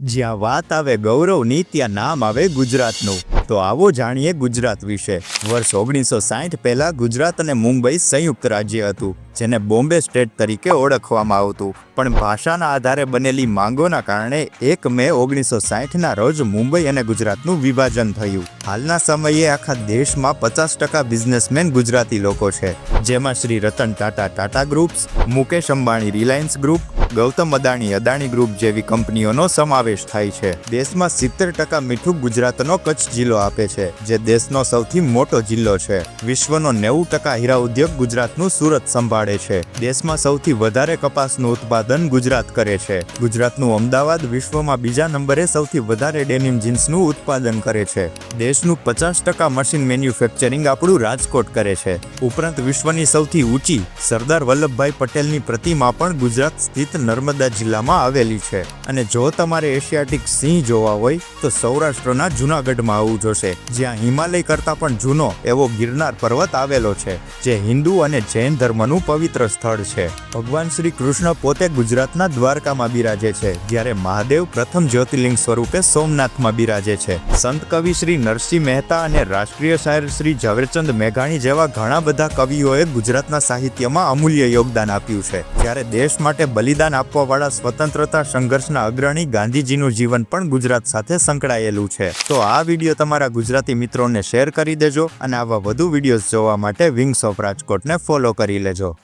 જ્યાં વાત આવે ગૌરવની ત્યાં નામ આવે ગુજરાતનું. તો આવો જાણીએ ગુજરાત વિશે. વર્ષ ઓગણીસો સાઠ પહેલા ગુજરાત અને મુંબઈ સંયુક્ત રાજ્ય હતું, જેને બોમ્બે સ્ટેટ તરીકે ઓળખવામાં આવતું. પણ ભાષાના આધારે બનેલી માંગોના કારણે એક મે ઓગણીસો સાઠના રોજ મુંબઈ અને ગુજરાતનું વિભાજન થયું. હાલના સમયે આખા દેશમાં પચાસ ટકા બિઝનેસમેન ગુજરાતી લોકો છે, જેમાં Shri Ratan Tata Tata groups, Mukesh Ambani Reliance group, Gautam Adani Adani group જેવી કંપનીઓનો સમાવેશ થાય છે. દેશમાં સિત્તેર ટકા મીઠું ગુજરાતનો કચ્છ જિલ્લો આપે છે, જે દેશનો સૌથી મોટો જિલ્લો છે. વિશ્વનો નેવું ટકા હીરા ઉદ્યોગ ગુજરાતનું સુરત સંભાળે છે. દેશમાં સૌથી વધારે કપાસનું ઉત્પાદન ગુજરાત કરે છે. ગુજરાતનું અમદાવાદ વિશ્વમાં બીજા નંબરે સૌથી વધારે ડેનિમ જીન્સનું ઉત્પાદન કરે છે. દેશનું પચાસ ટકા મશીન મેન્યુફેક્ચરિંગ આપણું રાજકોટ કરે છે. ઉપરાંત વિશ્વની સૌથી ઊંચી સરદાર વલ્લભભાઈ પટેલની પ્રતિમા પણ ગુજરાત સ્થિત નર્મદા જિલ્લામાં આવેલી છે. અને જો તમારે એશિયાટિક સિંહ જોવા હોય, તો સૌરાષ્ટ્રના જૂનાગઢમાં આવવું જોશે. જ્યાં હિમાલય કરતાં પણ જૂનો એવો ગિરનાર પર્વત આવેલો છે, જે હિન્દુ અને જૈન ધર્મનું પવિત્ર સ્થળ છે. ભગવાન શ્રી કૃષ્ણ પોતે ગુજરાતના દ્વારકામાં બિરાજે છે, જ્યારે મહાદેવ પ્રથમ જ્યોતિર્લિંગ સ્વરૂપે સોમનાથમાં બિરાજે છે. સંત કવિ શ્રી નરસિંહ મહેતા અને રાષ્ટ્રીય શાયર શ્રી ઝવેરચંદ મેઘાણી જેવા ઘણા બધા કવિઓએ ગુજરાતના સાહિત્યમાં અમૂલ્ય યોગદાન આપ્યું છે. જ્યારે દેશ માટે બલિદાન આપવાવાળા સ્વતંત્રતા સંઘર્ષના અગ્રણી ગાંધીજીનું જીવન પણ ગુજરાત સાથે સંકળાયેલું છે. તો આ વીડિયો તમારા ગુજરાતી મિત્રોને શેર કરી દેજો અને આવા વધુ વિડીયોઝ જોવા માટે વિંગ્સ ઓફ રાજકોટને ફોલો કરી લેજો.